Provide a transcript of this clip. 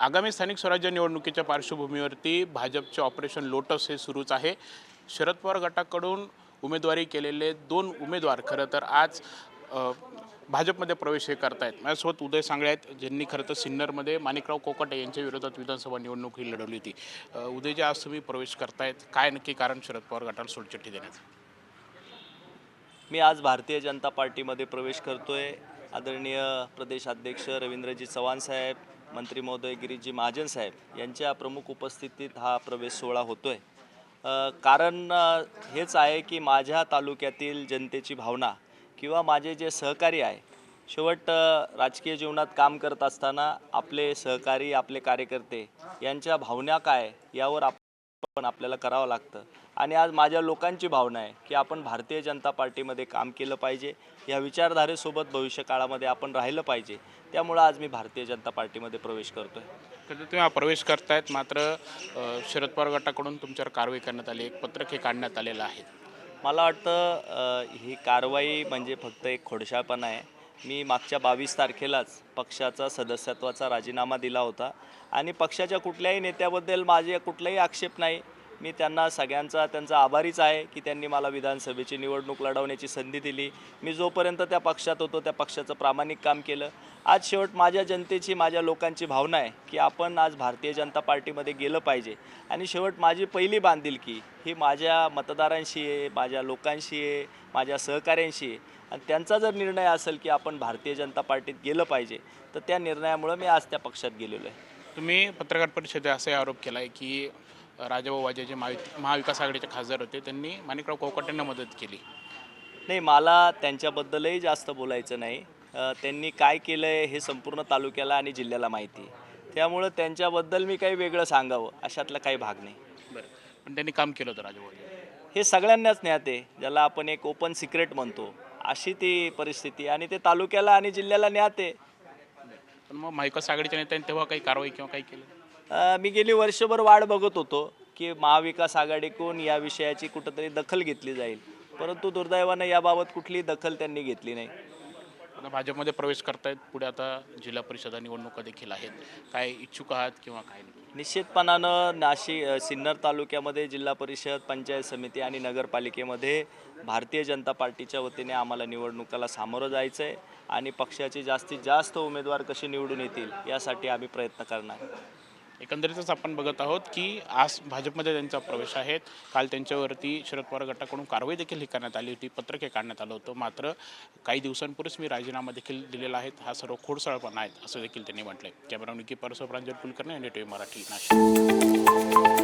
आगामी स्थानिक स्वराज्य निवडणुकीच्या पार्श्वभूमीवरती भाजपचे ऑपरेशन लोटस हे सुरूच आहे. शरद पवार गटाकडून उमेदवारी केलेले दोन उमेदवार खरं तर आज भाजपमध्ये प्रवेश हे करतायत. माझ्यासोबत उदय सांगळे आहेत ज्यांनी खरं तर सिन्नरमध्ये माणिकराव कोकाटे यांच्या विरोधात विधानसभा निवडणूक ही लढवली होती. उदयजी आज तुम्ही प्रवेश करतायत. काय नक्की कारण शरद पवार गटाला सोडचिठ्ठी देण्याचं? मी आज भारतीय जनता पार्टीमध्ये प्रवेश करतोय. आदरणीय प्रदेशाध्यक्ष रवींद्रजी चव्हाण साहेब मंत्री महोदय गिरीजी महाजन साहेब यांच्या प्रमुख उपस्थितीत हा प्रवेश सोहळा होतोय. आहे कारण हेच आहे की माझ्या तालुक्यातील जनतेची भावना किंवा माझे जे सहकारी आहे शेवट राजकीय जीवनात काम करत असताना आपले सहकारी आपले कार्यकर्ते यांच्या भावना काय यावर आप पण आपल्याला करावं लागतं. आणि आज माझ्या लोकांची भावना आहे की आपण भारतीय जनता पार्टीमध्ये काम केलं पाहिजे. या विचारधारेसोबत भविष्य काळामध्ये आपण राहिलं पाहिजे. त्यामुळं आज मी भारतीय जनता पार्टीमध्ये प्रवेश खरं तर तुम्ही हा प्रवेश करतायत. मात्र अ, शरद पवार गटाकडून तुमच्यावर कारवाई करण्यात आली. एक पत्रक हे काढण्यात आलेलं आहे. मला वाटतं अ, ही कारवाई म्हणजे फक्त एक खोडशाळपणा आहे. मी मागच्या बावीस तारखेलाच पक्षाचा सदस्यत्वाचा राजीनामा दिला होता. आणि पक्षाच्या कुठल्याही नेत्याबद्दल माझे कुठलाही आक्षेप नाही. मी त्यांना सगळ्यांचा त्यांचा आभारीच आहे की त्यांनी मला विधानसभेची निवडणूक लढवण्याची संधी दिली. मी जोपर्यंत त्या पक्षात होतो त्या पक्षाचं प्रामाणिक काम केलं. आज शेवट माझ्या जनतेची माझ्या लोकांची भावना आहे की आपण आज भारतीय जनता पार्टीमध्ये गेलं पाहिजे. आणि शेवट माझी पहिली बांधिलकी ही माझ्या मतदारांशी आहे माझ्या लोकांशी आहे माझ्या सहकाऱ्यांशी आहे. आणि त्यांचा जर निर्णय असेल की आपण भारतीय जनता पार्टीत गेलं पाहिजे तर त्या निर्णयामुळं मी आज त्या पक्षात गेलेलो आहे. तुम्ही पत्रकार परिषदेत असे आरोप केला आहे की राजाभाऊ वाजे जे महावि महाविकास आघाडीचे खासदार होते त्यांनी माणिकराव कोकाटेंना मदत केली. नाही मला त्यांच्याबद्दलही जास्त बोलायचं नाही. त्यांनी काय केलं आहे हे संपूर्ण तालुक्याला आणि जिल्ह्याला माहिती आहे. त्यामुळं त्यांच्याबद्दल मी काही वेगळं सांगावं अशातला काही भाग नाही. बरं. पण त्यांनी काम केलं होतं राजाभाऊ हे सगळ्यांनाच ज्ञात ज्याला आपण एक ओपन सिक्रेट म्हणतो. अशी ती परिस्थिती आणि ते तालुक्याला आणि जिल्ह्याला ज्ञात पण मग महाविकास आघाडीच्या नेत्यांनी तेव्हा काही कारवाई किंवा काही केलं? मी गेली वर्षभर वाट बघत होतो की महाविकास आघाडीकडून या विषयाची कुठंतरी दखल घेतली जाईल. परंतु दुर्दैवानं याबाबत कुठलीही दखल त्यांनी घेतली नाही. आता भाजपमध्ये प्रवेश करतायत. पुढे आता जिल्हा परिषदा निवडणुका देखील आहेत. काय इच्छुक आहात किंवा काय नाही? निश्चितपणानं नाशिक सिन्नर तालुक्यामध्ये जिल्हा परिषद पंचायत समिती आणि नगरपालिकेमध्ये भारतीय जनता पार्टीच्या वतीने आम्हाला निवडणुकाला सामोरं जायचं आहे आणि पक्षाचे जास्तीत जास्त उमेदवार कसे निवडून येतील यासाठी आम्ही प्रयत्न करणार. एकंदरीतच आपण बघत आहोत की आज भाजपमध्ये त्यांचा प्रवेश आहे. काल त्यांच्यावरती शरद पवार गटाकडून कारवाई देखील ही करण्यात आली होती. पत्रके काढण्यात आलं होतं. मात्र काही दिवसांपूर्वीच मी राजीनामा देखील दिलेला आहे. हा सर्व खोडसाळपणा आहे असं देखील त्यांनी म्हटलंय. कॅमेरा निकी परसो प्रांजल कुलकर्णी आणि टी मराठी नाशिक.